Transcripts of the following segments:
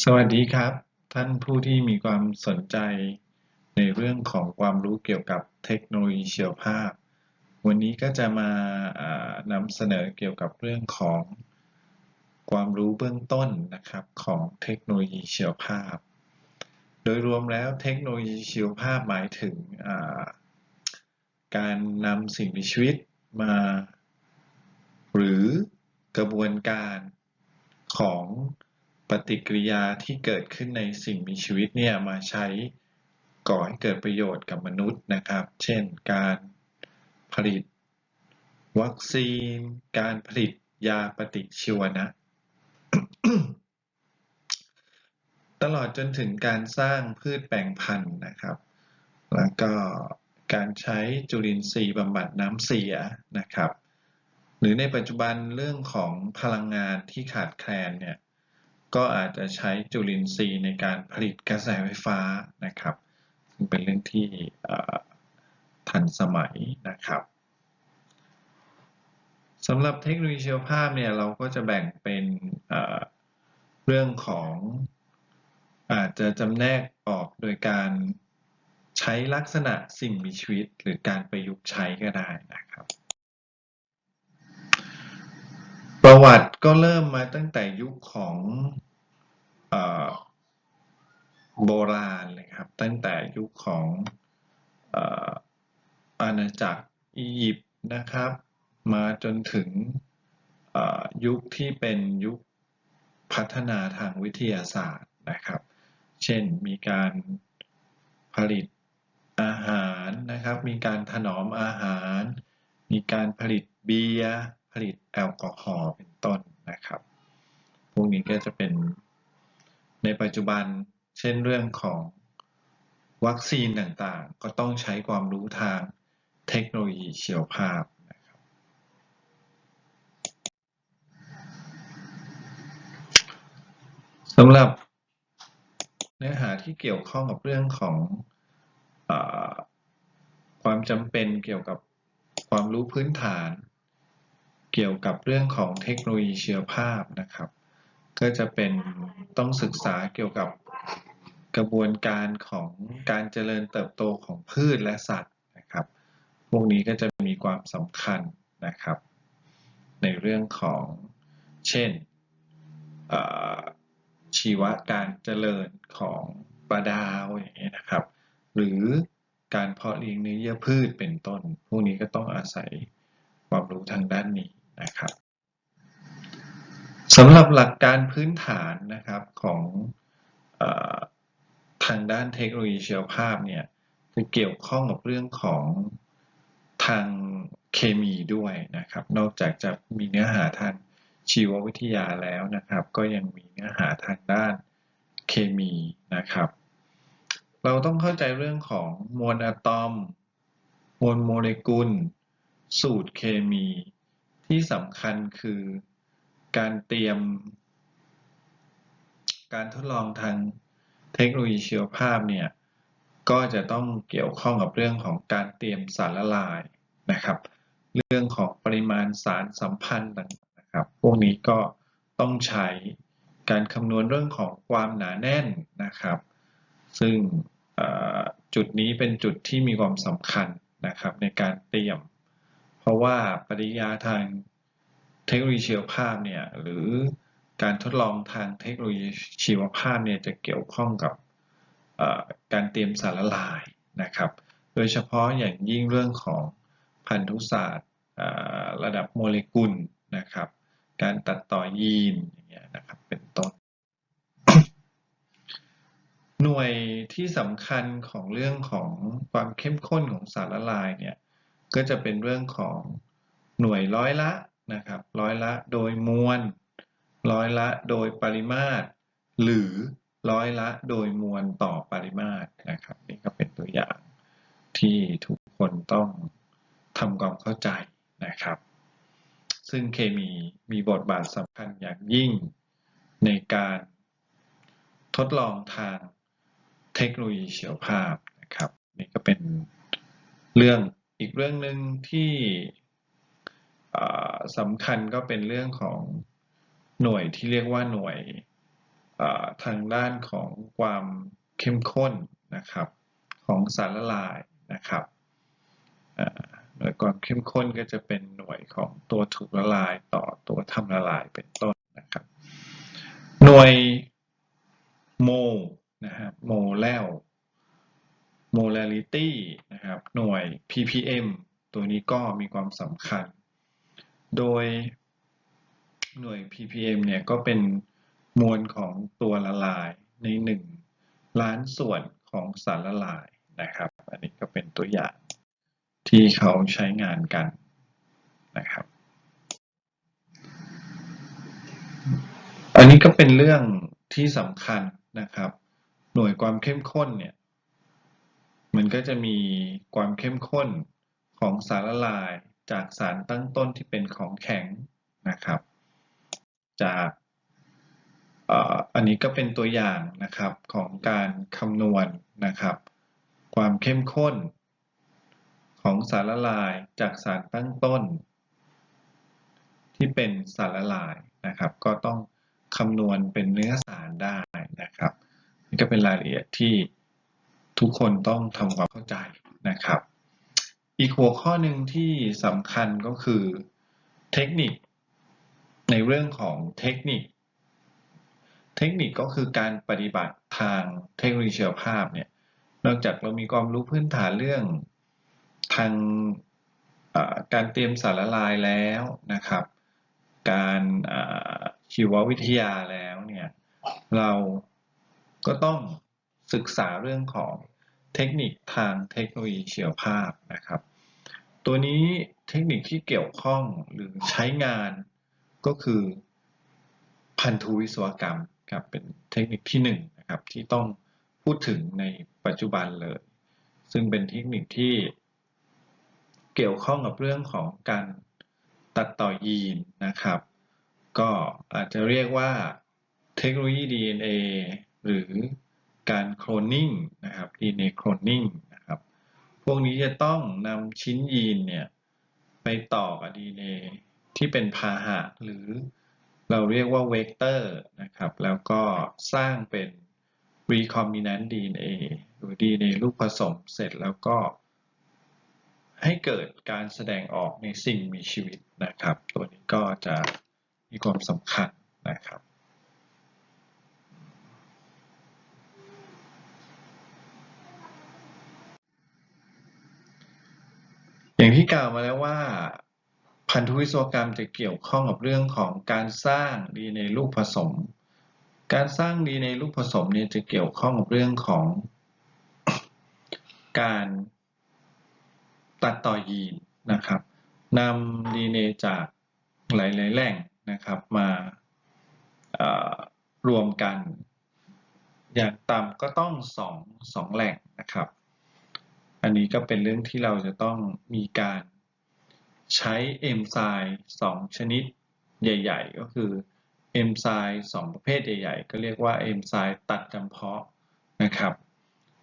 สวัสดีครับ ท่านผู้ที่มีความสนใจในเรื่องของความรู้เกี่ยวกับเทคโนโลยีเชียวภาพ วันนี้ก็จะมาานำเสนอเกี่ยวกับเรื่องของความรู้เบื้องต้นนะครับของเทคโนโลยีเชียวภาพ โดยรวมแล้วเทคโนโลยีเชียวภาพหมายถึงาการนำสิ่งมีชีวิตมา หรือกระบวนการของ ปฏิกิริยาที่เกิดขึ้นในสิ่งมีชีวิตเนี่ยมาใช้ก่อให้เกิดประโยชน์กับมนุษย์นะครับ เช่น การผลิต วัคซีน การผลิตยาปฏิชีวนะ ตลอดจนถึงการสร้างพืชแปลงพันธุ์นะครับ แล้วก็การใช้จุลินทรีย์บำบัดน้ำเสียนะครับ หรือในปัจจุบันเรื่องของพลังงานที่ขาดแคลนเนี่ย ก็อาจจะใช้จุลินทรีย์ในการผลิตกระแสไฟฟ้านะครับ ซึ่งเป็นเรื่องที่ทันสมัยนะครับสำหรับเทคโนโลยีชีวภาพเนี่ยเราก็จะแบ่งเป็นเรื่องของอาจจะจำแนกออกโดยการใช้ลักษณะสิ่งมีชีวิต หรือการประยุกต์ใช้ก็ได้นะครับ ประวัติก็เริ่มมาตั้งแต่ยุคของโบราณเลยครับ ตั้งแต่ยุคของอาณาจักรอียิปต์นะครับ มาจนถึงยุคที่เป็นยุคพัฒนาทางวิทยาศาสตร์นะครับ เช่นมีการผลิตอาหารนะครับ มีการถนอมอาหาร มีการผลิตเบียร์ ผลิตแอลกอฮอล์เป็นต้นนะครับ พวกนี้ก็จะเป็นในปัจจุบันเช่นเรื่องของวัคซีนต่างๆ ก็ต้องใช้ความรู้ทางเทคโนโลยีเชียวภาพนะครับ สำหรับเนื้อหาที่เกี่ยวข้องกับเรื่องของอความจำเป็นเกี่ยวกับความรู้พื้นฐาน เกี่ยวกับเรื่องของเทคโนโลยีเชีวภาพนะครับ ก็จะเป็นต้องศึกษาเกี่ยวกับกระบวนการของการเจริญเติบโตของพืชและสัตว์นะครับ พวกนี้ก็จะมีความสำคัญนะครับ ในเรื่องของเช่นชีวะการเจริญของปลาดาวอย่างนี้นะครับ หรือการเพาะเลี้ยงเนื้อเยื่อพืชเป็นต้น พวกนี้ก็ต้องอาศัยความรู้ทางด้านนี้ นะครับสำหรับหลักการพื้นฐานนะครับของทางด้านเทคโนโลยีชีวภาพเนี่ยจะเกี่ยวข้องกับเรื่องของทางเคมีด้วยนะครับ นอกจากจะมีเนื้อหาทางชีววิทยาแล้วนะครับ ก็ยังมีเนื้อหาทางด้านเคมีนะครับ เราต้องเข้าใจเรื่องของมวลอะตอม มวลโมเลกุล สูตรเคมี ที่สำคัญคือการเตรียม การทดลองทางเทคโนโลยีชีวภาพเนี่ยก็จะต้องเกี่ยวข้องกับเรื่องของการเตรียมสารละลายนะครับ เรื่องของปริมาณสารสัมพันธ์ต่างๆนะครับ พวกนี้ก็ต้องใช้การคำนวณเรื่องของความหนาแน่นนะครับ ซึ่งจุดนี้เป็นจุดที่มีความสำคัญนะครับในการเตรียม เพราะว่าปริยาทางเทคโนโลยีชีวภาพเนี่ยหรือการทดลองทางเทคโนโลยีชีวภาพเนี่ยจะเกี่ยวข้องกับการเตรียมสารละลายนะครับ โดยเฉพาะอย่างยิ่งเรื่องของพันธุศาสตร์ระดับโมเลกุลนะครับ การตัดต่อยีนอย่างเงี้ยนะครับเป็นต้น หน่วยที่สำคัญของเรื่องของความเข้มข้นของสารละลายเนี่ย ก็จะเป็นเรื่องของหน่วยร้อยละนะครับ ร้อยละโดยมวล ร้อยละโดยปริมาตร หรือร้อยละโดยมวลต่อปริมาตรนะครับ นี่ก็เป็นตัวอย่างที่ทุกคนต้องทำความเข้าใจนะครับ ซึ่งเคมีมีบทบาทสำคัญอย่างยิ่งในการทดลองทางเทคโนโลยีเชีวภาพนะครับ นี่ก็เป็นเรื่อง อีกเรื่องหนึ่งที่สำคัญก็เป็นเรื่องของหน่วยที่เรียกว่าหน่วยทางด้านของความเข้มข้นนะครับของสารละลายนะครับหน่วยความเข้มข้นก็จะเป็นหน่วยของตัวถูกละลายต่อตัวทำละลายเป็นต้นนะครับ หน่วยโมลนะครับโมแลล molality นะครับ หน่วย ppm ตัวนี้ก็มีความสำคัญ โดยหน่วย ppm เนี่ยก็เป็นมวลของตัวละลายใน 1 ล้านส่วนของสารละลายนะครับ อันนี้ก็เป็นตัวอย่างที่เขาใช้งานกันนะครับ อันนี้ก็เป็นเรื่องที่สำคัญนะครับ หน่วยความเข้มข้นเนี่ย มันก็จะมีความเข้มข้นของสารละลายจากสารตั้งต้นที่เป็นของแข็งนะครับ จากอันนี้ก็เป็นตัวอย่างนะครับของการคำนวณนะครับ ความเข้มข้น ของสารละลายจากสารตั้งต้น ที่เป็นสารละลายนะครับ ก็ต้องคำนวณเป็นเนื้อสารได้นะครับนี่ก็เป็นรายละเอียดที่ ทุกคนต้องทำความเข้าใจนะครับ อีกหัวข้อหนึ่งที่สำคัญก็คือเทคนิค ในเรื่องของเทคนิค เทคนิคก็คือการปฏิบัติทางเทคโนโลยีชีวภาพเนี่ยนอกจากเรามีความรู้พื้นฐานเรื่องทางการเตรียมสารละลายแล้วนะครับ การชีววิทยาแล้วเนี่ยเราก็ต้องศึกษาเรื่องของ เทคนิคทางเทคโนโลยีชีวภาพนะครับ ตัวนี้เทคนิคที่เกี่ยวข้องหรือใช้งานก็คือพันธุวิศวกรรมครับเป็นเทคนิคที่หนึ่งนะครับที่ต้องพูดถึงในปัจจุบันเลย ซึ่งเป็นเทคนิคที่เกี่ยวข้องกับเรื่องของการตัดต่อยีนนะครับ ก็อาจจะเรียกว่าเทคโนโลยี DNA หรือ การโคลนนิ่งนะครับ DNA โคลนนิ่งนะครับ พวกนี้จะต้องนำชิ้นยีนเนี่ยไปต่อกับ DNA ที่เป็นพาหะหรือเราเรียกว่าเวกเตอร์นะครับ แล้วก็สร้างเป็น recombinant DNA หรือ DNA ลูกผสมเสร็จแล้วก็ ให้เกิดการแสดงออกในสิ่งมีชีวิตนะครับ ตัวนี้ก็จะมีความสำคัญนะครับ อย่าง ที่กล่าวมาแล้วว่า พันธุวิศวกรรมจะเกี่ยวข้องกับเรื่องของการสร้าง DNA ลูกผสม การสร้าง DNA ลูกผสมเนี่ยจะเกี่ยวข้องกับเรื่องของ การตัดต่อยีนนะครับนำ DNA จากหลาย ๆ แหล่งนะครับมารวมกัน อย่างต่ำก็ต้องสองสองแหล่งนะครับ อันนี้ก็เป็นเรื่องที่เราจะต้องมีการใช้เอนไซม์สองชนิดใหญ่ ๆ ก็คือเอนไซม์สองประเภทใหญ่ๆ ก็เรียกว่าเอนไซม์ตัดจำเพาะนะครับ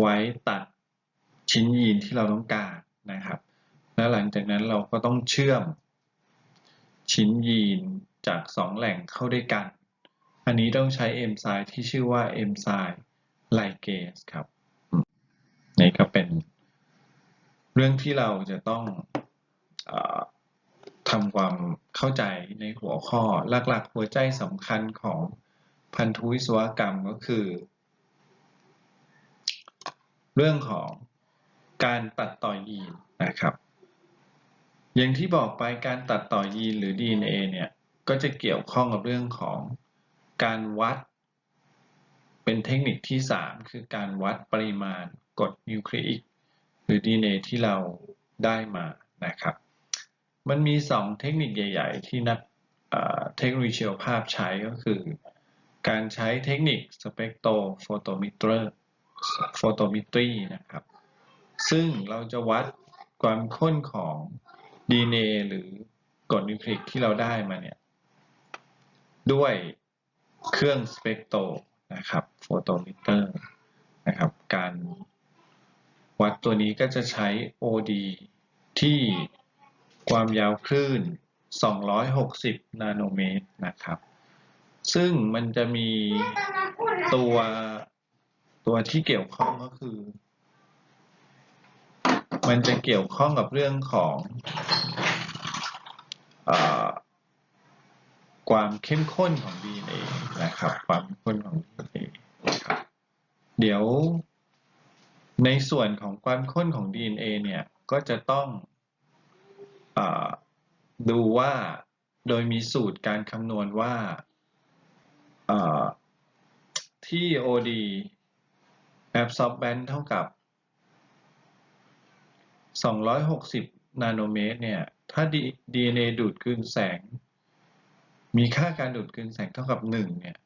ไว้ตัดชิ้นยีนที่เราต้องการนะครับ แล้วหลังจากนั้นเราก็ต้องเชื่อมชิ้นยีนจากสองแหล่งเข้าด้วยกัน อันนี้ต้องใช้เอนไซม์ที่ชื่อว่าเอนไซม์ไลเกสครับนี่ก็เป็น เรื่องที่เราจะต้องออทำความเข้าใจในหัวข้อหลักๆ หัวใจสำคัญของพันธุวิศวกรรมก็คือ เรื่องของการตัดต่อยีนนะครับ อย่างที่บอกไปการตัดต่อยีนหรือ DNA เนี่ยก็จะเกี่ยวข้องกับเรื่องของการวัด เป็นเทคนิคที่ 3 คือการวัดปริมาณกรดนิวคลีอิก หรือ DNA ที่เราได้มานะครับ มันมี 2 เทคนิคใหญ่ ๆ ที่นักเทคโนโลยีชีวภาพใช้ก็คือ การใช้เทคนิคสเปกโตโฟโตมิเตอร์โฟโตมิตรีนะครับ ซึ่งเราจะวัดความข้นของ DNA หรือกรดนิวคลีอิกที่เราได้มาเนี่ย ด้วยเครื่องสเปกโตนะครับโฟโตมิเตอร์นะครับ การ วัดตัวนี้ก็จะใช้ OD ที่ความยาวคลื่น 260 นาโนเมตรนะครับ ซึ่งมันจะมีตัวตัวที่เกี่ยวข้องก็คือ มันจะเกี่ยวข้องกับเรื่องของออความเข้มข้นของ DNA นะครับ ความเข้มข้นของ DNA นะครับ เดี๋ยว ในส่วนของความข้นของ DNA เนี่ยก็จะต้องอดูว่าโดยมีสูตรการคำนวณว่าที่ OD absorbance เท่ากับ 260 นาโนเมตรเนี่ยถ้า DNA ดูดกลืนแสง มีค่าการดูดกลืนแสงเท่ากับ 1 เนี่ย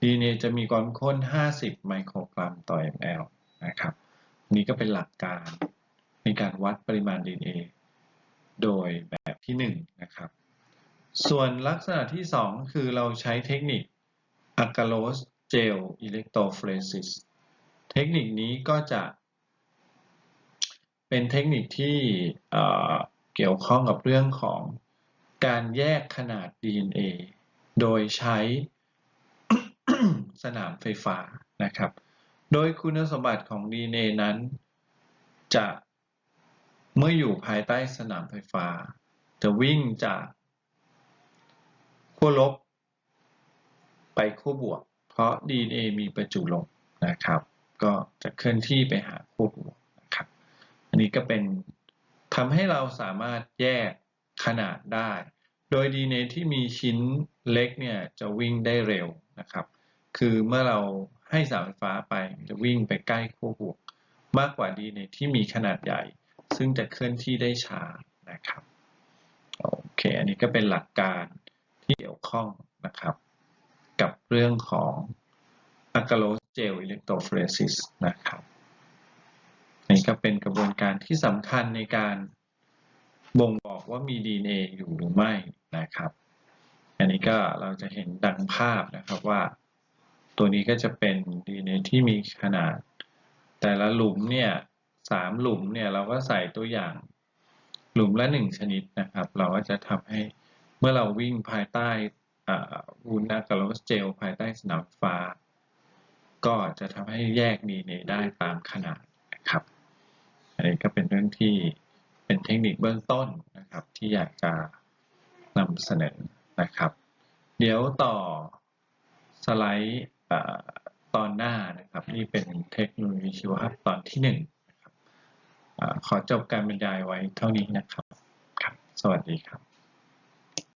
DNA จะมีความข้น 50 ไมโครกรัมต่อ ml นะครับ นี่ก็เป็นหลักการในการวัดปริมาณ DNA โดยแบบที่1นะครับ ส่วนลักษณะที่ 2 คือเราใช้เทคนิค Agarose Gel Electrophoresis เทคนิคนี้ก็จะ เป็นเทคนิคที่เเกี่ยวข้องกับเรื่องของการแยกขนาด DNA โดยใช้สนามไฟฟ้านะครับ โดยคุณสมบัติของ DNA นั้น จะเมื่ออยู่ภายใต้สนามไฟฟ้า จะวิ่งจากขั้วลบ ไปขั้วบวก เพราะ DNA มีประจุลบนะครับ ก็จะเคลื่อนที่ไปหาขั้วบวกนะครับ อันนี้ก็เป็นทำให้เราสามารถแยกขนาดได้ โดย DNA ที่มีชิ้นเล็กเนี่ยจะวิ่งได้เร็วนะครับ คือเมื่อเรา ให้สายไฟฟ้าไปจะวิ่งไปใกล้ขั้วบวก มากกว่า DNA ที่มีขนาดใหญ่ ซึ่งจะเคลื่อนที่ได้ช้านะครับโอเค อันนี้ก็เป็นหลักการที่เกี่ยวข้องนะครับ กับเรื่องของ Agarose Gel Electrophoresis นะครับนี่ก็เป็นกระบวนการที่สำคัญในการบ่งบอกว่ามี DNA อยู่หรือไม่นะครับ อันนี้ก็เราจะเห็นดังภาพนะครับว่า ตัวนี้ก็จะเป็น DNA ที่มีขนาด แต่ละหลุมเนี่ยสามหลุมเนี่ยเราก็ใส่ตัวอย่างหลุมละหนึ่งชนิดนะครับ เราก็จะทำให้เมื่อเราวิ่งภายใต้วูนากาโลสเจลภายใต้สนามไฟฟ้า ก็จะทำให้แยก DNA ได้ตามขนาดนะครับ อันนี้ก็เป็นเรื่องที่เป็นเทคนิคเบื้องต้นนะครับ ที่อยากจะนำเสนอนะครับ เดี๋ยวต่อสไลด์ ตอนหน้านะครับ นี่เป็นเทคโนโลยีชีวภาพตอนที่หนึ่งนะครับขอจบการบรรยายไว้เท่านี้นะครับครับ สวัสดีครับ